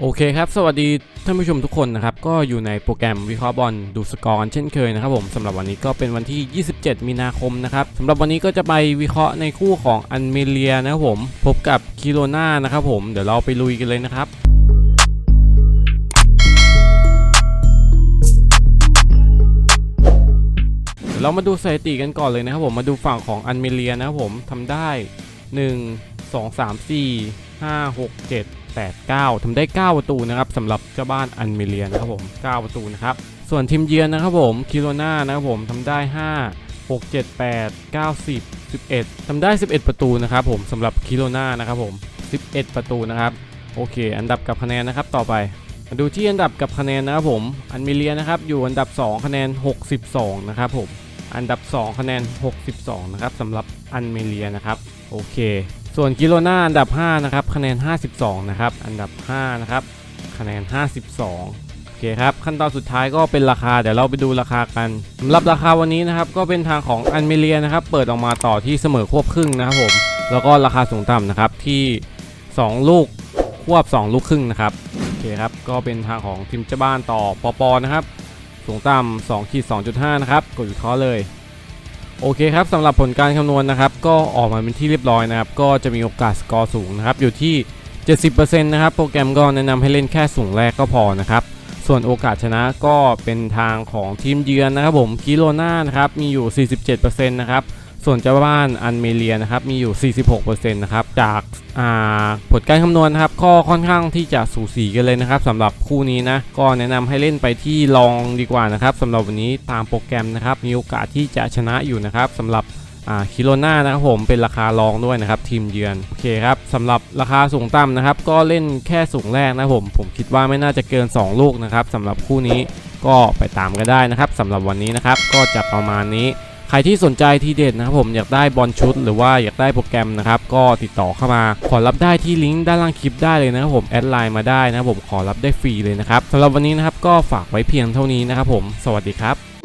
โอเคครับ สวัสดีท่านผู้ชมทุกคนนะครับ ก็อยู่ในโปรแกรมวิเคราะห์บอลดูสกอร์กันเช่นเคยนะครับผมสำหรับวันนี้ก็เป็นวันที่ 27 มีนาคมนะครับสำหรับวันนี้ก็จะไปวิเคราะห์ในคู่ของอันเมเลียนะครับผม พบกับคิโรนานะครับผม เดี๋ยวเราไปลุยกันเลยนะครับเดี๋ยวเรามาดูสถิติกันก่อนเลยนะครับผมมาดูฝั่งของอันเมเลียนะครับผมทำได้ 1 2 3 4 5 6 7 8 9ทำได้ 9 ประตูนะครับสำหรับเจ้าบ้านอันเมเลียนะครับผม 9 ประตูนะครับ ส่วนทีมเยือนนะครับผมคิโรนานะครับผมทำได้ 5 6 7 8 9 10 11ทำได้ 11 ประตูนะครับผมสำหรับคิโรนานะครับผม 11 ประตูนะครับ โอเค อันดับกับคะแนนนะครับต่อไปมาดูที่อันดับกับคะแนนนะครับผม อันเมเลียนะครับอยู่อันดับ 2 คะแนน 62 นะครับผม อันดับ 2 คะแนน 62 นะครับสำหรับอันเมเลียนะครับ โอเค ส่วนกิโลนาอันดับ 5 นะครับ คะแนน 52 นะครับ อันดับ 5 นะครับ คะแนน 52โอเคครับ ขั้นตอนสุดท้ายก็เป็นราคา เดี๋ยวเราไปดูราคากันสำหรับราคาวันนี้นะครับก็เป็นทางของอันเมเลียนะครับ เปิดออกมาต่อที่เสมอควบครึ่งนะครับผม แล้วก็ราคาสูงต่ำนะครับที่ 2 ลูกควบ 2 ลูกครึ่งนะครับโอเคครับก็เป็นทางของทีมเจ้าบ้านต่อปอปอนะครับ สูงต่ำ2ขีด2.5 นะครับ กดวิเคราะห์เลย โอเคครับสำหรับผลการคำนวณนะครับ ก็ออกมาเป็นที่เรียบร้อยนะครับ ก็จะมีโอกาสสกอร์สูงนะครับ อยู่ที่ 70%นะครับ โปรแกรมก็แนะนำให้เล่นแค่สูงแรกก็พอนะครับ ส่วนโอกาสชนะก็เป็นทางของทีมเยือนนะครับผมกิโลนานะครับ มีอยู่ 47%นะครับ ส่วนเจ้าบ้านอันเมเลียนะครับมีอยู่ 46%นะครับจากาผลการคำนวณนะครับก็ค่อนข้างที่จะสูสีกันเลยนะครับสำหรับคู่นี้นะก็แนะนำให้เล่นไปที่ลองดีกว่านะครับสำหรับวันนี้ตามโปรแกรมนะครับมีโอกาสที่จะชนะอยู่นะครับสำหรับคิโลนานะครับผมเป็นราคารองด้วยนะครับทีมเยือนโอเคครับสำหรับราคาสูงต่ำนะครับก็เล่นแค่สูงแรกนะผมผมคิดว่าไม่น่าจะเกิน 2 ลูกนะครับสำหรับคู่นี้ก็ไปตามกันได้นะครับสำหรับวันนี้นะครับก็จะประมาณนี้ ใครที่สนใจทีเด็ดนะครับผมอยากได้บอลชุด หรือว่าอยากได้โปรแกรมนะครับก็ติดต่อเข้ามา ขอรับได้ที่ลิงก์ด้านล่างคลิปได้เลยนะครับผมแอดไลน์มาได้นะครับผมขอรับได้ฟรีเลยนะครับสำหรับวันนี้นะครับก็ฝากไว้เพียงเท่านี้นะครับผมสวัสดีครับ